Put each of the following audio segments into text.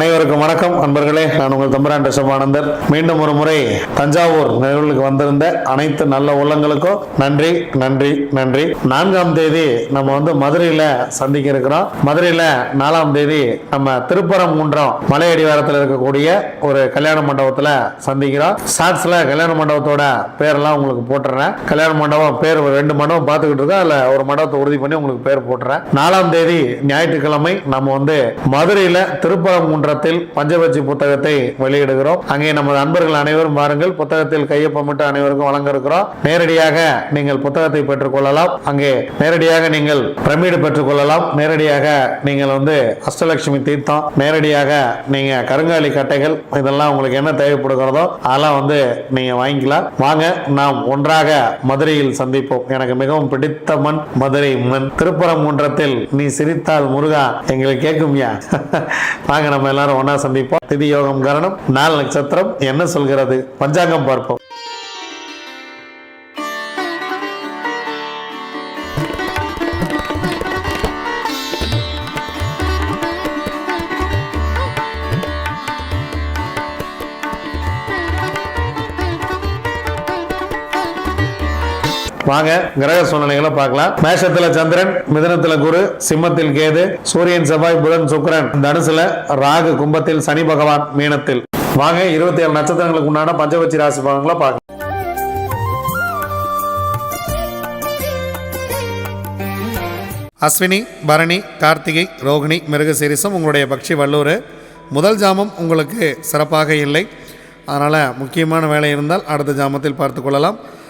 அனைவருக்கும் வணக்கம். அன்பர்களே நான் உங்கள் தம்பரான் ரிஷபானந்தர் மீண்டும் ஒரு முறை தஞ்சாவூர் நிகழ்வுகளுக்கு வந்திருந்த அனைத்து நல்ல உள்ளங்களுக்கும் நன்றி நன்றி நன்றி. நான்காம் தேதி நம்ம வந்து மதுரையில சந்திக்க இருக்கிறோம். மதுரையில நாலாம் தேதி நம்ம திருப்பரங்குன்றம் மலை அடிவாரத்தில் இருக்கக்கூடிய ஒரு கல்யாண மண்டபத்துல சந்திக்கிறோம். ஷார்ட்ஸ்ல கல்யாண மண்டபத்தோட பேரெல்லாம் உங்களுக்கு போட்டுறேன். கல்யாண மண்டபம் பேர் ஒரு ரெண்டு மண்டபம் பார்த்துக்கிட்டு இருக்கோம். அதுல ஒரு மண்டபத்தை உறுதி பண்ணி உங்களுக்கு பேர் போட்டுறேன். நாலாம் தேதி ஞாயிற்றுக்கிழமை நம்ம வந்து மதுரையில மன்றத்தில் பஞ்சபட்சி புத்தகத்தை வெளியிடுகிறோம். அங்கே நமது அன்பர்கள் அனைவரும் பாருங்கள் புத்தகத்தில் கையொப்பமிட்டு அனைவருக்கும் வழங்க இருக்கிறோம் நேரடியாக நீங்கள் புத்தகத்தை பெற்றுக்கொள்ளலாம் அங்கே நேரடியாக நீங்கள் பிரமிடு பெற்றுக்கொள்ளலாம் நேரடியாக நீங்கள் வந்து அஷ்டலட்சுமி தீர்த்தம் நேரடியாக நீங்க கருங்காலி கட்டைகள் இதெல்லாம் உங்களுக்கு என்ன தேவைப்படுகிறதோ அதெல்லாம் வந்து நீங்க வாங்கிக்கலாம். வாங்க நாம் ஒன்றாக மதுரையில் சந்திப்போம். எனக்கு மிகவும் பிடித்த மண் மதுரை மண். திருப்பரங்குன்றத்தில் நீ சிரித்தால் முருகா. எங்களுக்கு கேட்கும்யா? வாங்க நம்ம எல்லாம் எல்லாரும் ஒண்ணா சந்திப்போம். திதி யோகம் காரணம். நாள் நட்சத்திரம். என்ன சொல்கிறது? பஞ்சாங்கம் பார்ப்போம். வாங்க கிரக சூழ்நிலைகளை பார்க்கலாம். மேஷத்துல சந்திரன் மிதனத்துல குரு சிம்மத்தில் கேது சூரியன் செவ்வாய் புதன் சுக்கிரன். தனுசுல ராகு கும்பத்தில் சனி பகவான் மீனத்தில். வாங்க இருபத்தி ஏழு நட்சத்திரங்களுக்கு உண்டான பஞ்சபட்சி ராசி பலன்களை பார்க்கலாம். அஸ்வினி பரணி கார்த்திகை ரோகிணி மிருகசீரிசம் உங்களுடைய பக்ஷி வல்லூர். முதல் ஜாமம் உங்களுக்கு சிறப்பாக இல்லை. அதனால் முக்கியமான வேலை இருந்தால் அடுத்த ஜாமத்தில் பார்த்து கொள்ளலாம்.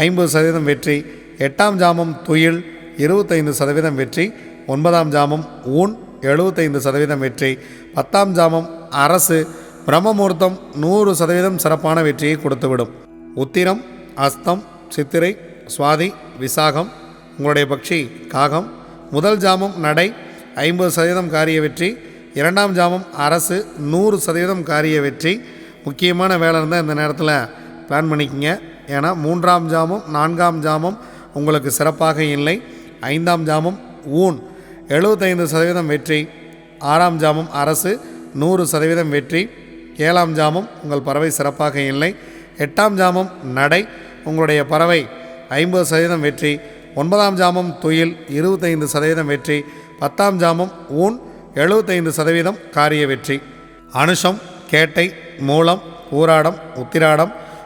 ஐம்பது சதவீதம் வெற்றி எட்டாம் ஜாமம் துயில் இருபத்தைந்து சதவீதம் வெற்றி ஒன்பதாம் ஜாமம் ஊன் எழுபத்தைந்து சதவீதம் வெற்றி பத்தாம் ஜாமம் அரசு பிரம்மமுகூர்த்தம் நூறு சதவீதம் சிறப்பான வெற்றியை கொடுத்துவிடும். உத்திரம் அஸ்தம் சித்திரை சுவாதி விசாகம் உங்களுடைய பக்ஷி காகம் முதல் ஜாமம் நடை ஐம்பது சதவீதம் காரிய வெற்றி இரண்டாம் ஜாமம் அரசு நூறு சதவீதம் காரிய வெற்றி. முக்கியமான வேலை இருந்தால் இந்த நேரத்தில் பிளான் பண்ணிக்கங்க. ஏன்னா மூன்றாம் ஜாமம் நான்காம் ஜாமம் உங்களுக்கு சிறப்பாக இல்லை. ஐந்தாம் ஜாமம் ஊன் எழுபத்தைந்து சதவீதம் வெற்றி. ஆறாம் ஜாமம் அரசு நூறு சதவீதம் வெற்றி. ஏழாம் ஜாமம் உங்கள் பறவை சிறப்பாக இல்லை. எட்டாம் ஜாமம் நடை உங்களுடைய பறவை ஐம்பது சதவீதம் வெற்றி. ஒன்பதாம் ஜாமம் துயில் இருபத்தைந்து சதவீதம் வெற்றி. பத்தாம் ஜாமம் ஊன் எழுபத்தைந்து சதவீதம் காரிய வெற்றி. அனுஷம் கேட்டை மூலம் ஊராடம் உத்திராடம்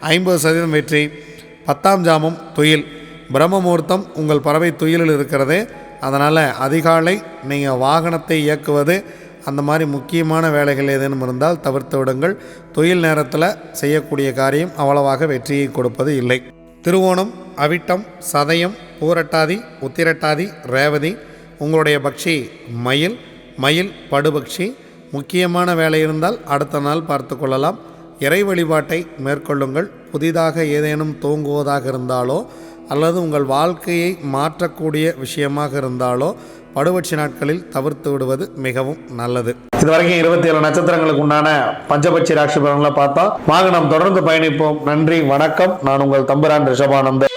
ஐம்பது சதவீதம் வெற்றி. பத்தாம் ஜாமம் துயில். பிரம்ம முகூர்த்தம் உங்கள் பறவை துயிலில் இருக்கிறது. அதனால் அதிகாலை நீங்கள் வாகனத்தை இயக்குவது அந்த மாதிரி முக்கியமான வேலைகள் ஏதேனும் இருந்தால் தவிர்த்து விடுங்கள். தொழில் நேரத்தில் செய்யக்கூடிய காரியம் அவ்வளவாக வெற்றியை கொடுப்பது இல்லை. திருவோணம் அவிட்டம் சதயம் பூரட்டாதி உத்திரட்டாதி ரேவதி உங்களுடைய பக்ஷி மயில் மயில் படுபக்ஷி முக்கியமான வேலை இருந்தால் அடுத்த நாள் பார்த்து கொள்ளலாம். இறை வழிபாட்டை மேற்கொள்ளுங்கள். புதிதாக ஏதேனும் தூங்குவதாக இருந்தாலோ அல்லது உங்கள் வாழ்க்கையை மாற்றக்கூடிய விஷயமாக இருந்தாலோ படுவட்சி நாட்களில் தவிர்த்து விடுவது மிகவும் நல்லது. இதுவரைக்கும் இருபத்தி ஏழு நட்சத்திரங்களுக்கு உண்டான பஞ்சபட்சி ராட்சி பலன்களை பார்த்தா வாங்க நாம் தொடர்ந்து பயணிப்போம். நன்றி வணக்கம். நான் உங்கள் தம்புரான் ரிஷபானந்தன்.